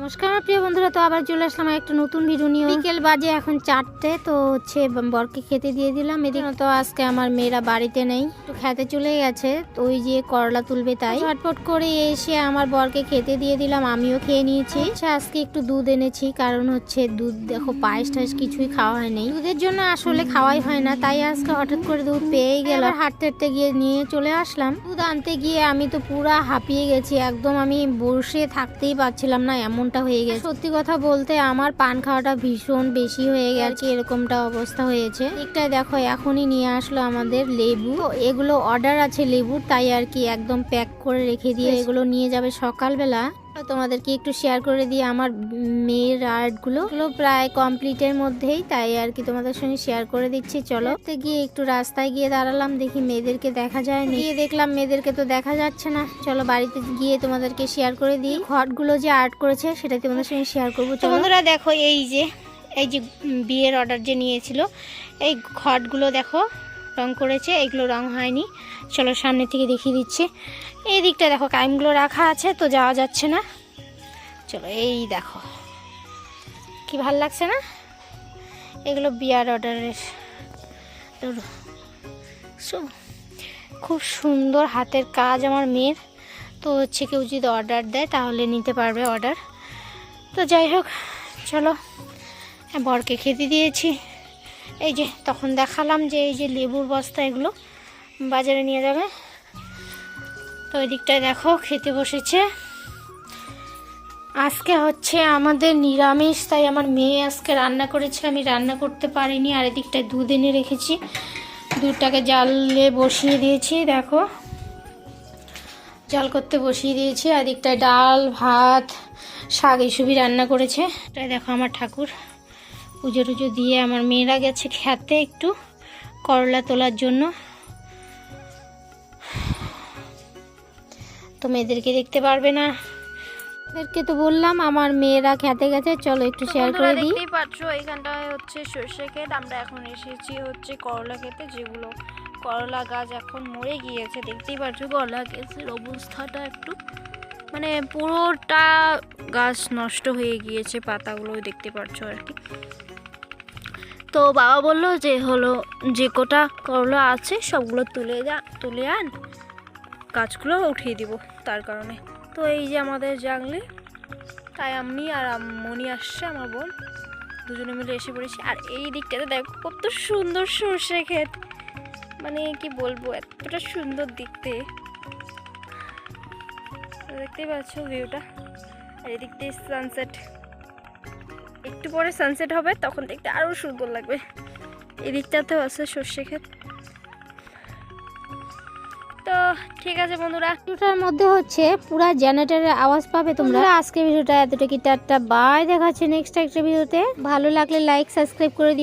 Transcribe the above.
নমস্কার আমার প্রিয় বন্ধুরা তো আবার চলে আসলাম একটা নতুন ভিডিও নিয়ে। বিকেল বাজে এখন চারটে তো হচ্ছে বরকে খেতে দিয়ে দিলাম। এদিকে তো আজকে আমার মেয়েরা বাড়িতে নেই। একটু খেতে চলে গেছে তো ওই যে করলা তুলবে তাই। ঝটপট করে এসে আমার বরকে খেতে দিয়ে দিলাম আমিও খেয়ে নিয়েছি। আচ্ছা, আজকে একটু দুধ এনেছি কারণ হচ্ছে দুধ দেখো পায়েস টায়েস কিছুই খাওয়া হয়নি দুধের জন্য আসলে খাওয়াই হয় না তাই আজকে হঠাৎ করে দুধ পেয়ে গেল হাঁটতে হাঁটতে গিয়ে নিয়ে চলে আসলাম। দুধ আনতে গিয়ে আমি তো পুরা হাঁপিয়ে গেছি একদম আমি বসে থাকতেই পারছিলাম না এমনটা হয়ে গেছে। সত্যি কথা বলতে আমার পান খাওয়াটা ভীষণ বেশি হয়ে গেছে এরকমটা অবস্থা হয়েছে। একটা দেখো এখনই নিয়ে আসলো আমাদের লেবু। এগুলো অর্ডার আছে লেবুর তাই আর কি একদম প্যাক করে রেখে দিয়ে এগুলো নিয়ে যাবে সকালবেলা। তোমাদেরকে একটু শেয়ার করে দিয়ে আমার মেয়ের আর্টগুলো এগুলো প্রায় কমপ্লিটের মধ্যেই, তাই আর কি তোমাদের সঙ্গে শেয়ার করে দিচ্ছি। চলো। গিয়ে একটু রাস্তায় গিয়ে দাঁড়ালাম, দেখি মেয়েদেরকে দেখা যায় গিয়ে দেখলাম মেয়েদেরকে তো দেখা যাচ্ছে না। চলো বাড়িতে গিয়ে তোমাদেরকে শেয়ার করে দিই। ঘটগুলো যে আর্ট করেছে সেটা তোমাদের সঙ্গে শেয়ার করব। বন্ধুরা, দেখো এই যে এই যে বিয়ের অর্ডার যে নিয়েছিল, এই ঘটগুলো দেখো। রং করেছে, এগুলো রং হয়নি। চলো সামনে থেকে দেখিয়ে দিচ্ছি। এই দিকটা দেখো, কাইমগুলো রাখা আছে, তো যাওয়া যাচ্ছে না। চলো এই দেখো। কি ভালো লাগছে না? এগুলো বিয়ার অর্ডারের। সু- খুব সুন্দর হাতের কাজ আমার মেয়ের। তো হচ্ছে কেউ যদি অর্ডার দেয়, তাহলে নিতে পারবে অর্ডার। তো যাই হোক, চলো, বরকে খেতে দিয়েছি। এই যে, তখন দেখালাম যে এই যে লেবুর বস্তা এগুলো বাজারে নিয়ে যাবে। তো ওই দিকটায় দেখো, খেতে বসেছে। আজকে হচ্ছে আমাদের নিরামিষ, তাই আমার মেয়ে আজকে রান্না করেছে, আমি রান্না করতে পারিনি। আর এদিকটায় দুধ এনে রেখেছি। দুধটাকে জালে বসিয়ে দিয়েছি, দেখো। জাল করতে বসিয়ে দিয়েছি, আর এদিকটায় ডাল, ভাত, শাক এসবই রান্না করেছে। এটাই দেখো আমার ঠাকুর। পুজো টুজো দিয়ে আমার মেয়েরা গেছে খেতে একটু করলা তোলার জন্য। তো মেয়েদেরকে দেখতে পারবে না। এদেরকে তো বললাম আমার মেয়েরা খেতে গেছে। চলো একটু শেয়ার করে দিই। দেখতেই পাচ্ছ এখানটায় হচ্ছে সর্ষে ক্ষেত। আমরা এখন এসেছি হচ্ছে করলা খেতে যেগুলো করলা গাছ এখন মরে গিয়েছে। দেখতেই পাচ্ছ করলা গাছের অবস্থাটা একটু মানে পুরোটা গাছ নষ্ট হয়ে গিয়েছে পাতাগুলো দেখতে পাচ্ছ আর কি। তো বাবা বলল যে, হলো, যে কোটা করলা আছে, সবগুলো তুলে যা, তুলে আন। গাছগুলো উঠিয়ে দিব তার কারণে। তো এই যে আমাদের জাংলি, তাই আমি আর মনি আসছে, আমার বোন। দুজনে মিলে এসে পড়েছি। আর এই দিকটাতে দেখো, কত সুন্দর সর্ষে ক্ষেত। মানে কি বলব, এতটা সুন্দর দেখতে। দেখতেই পাচ্ছ ভিউটা আর এদিক দিয়ে সানসেট একটু পরে সানসেট হবে তখন দেখতে আরও সুন্দর লাগবে। এদিকটাতেও আছে সর্ষে ক্ষেত। তো ঠিক আছে বন্ধুরা। ভিডিওটার মধ্যে হচ্ছে পুরো জেনারেটরের আওয়াজ পাবে তোমরা। আজকে ভিডিওটা এতটুকু টাটা বাই দেখাচ্ছে নেক্সট একটা ভিডিওতে। ভালো লাগলে লাইক সাবস্ক্রাইব করে দিও।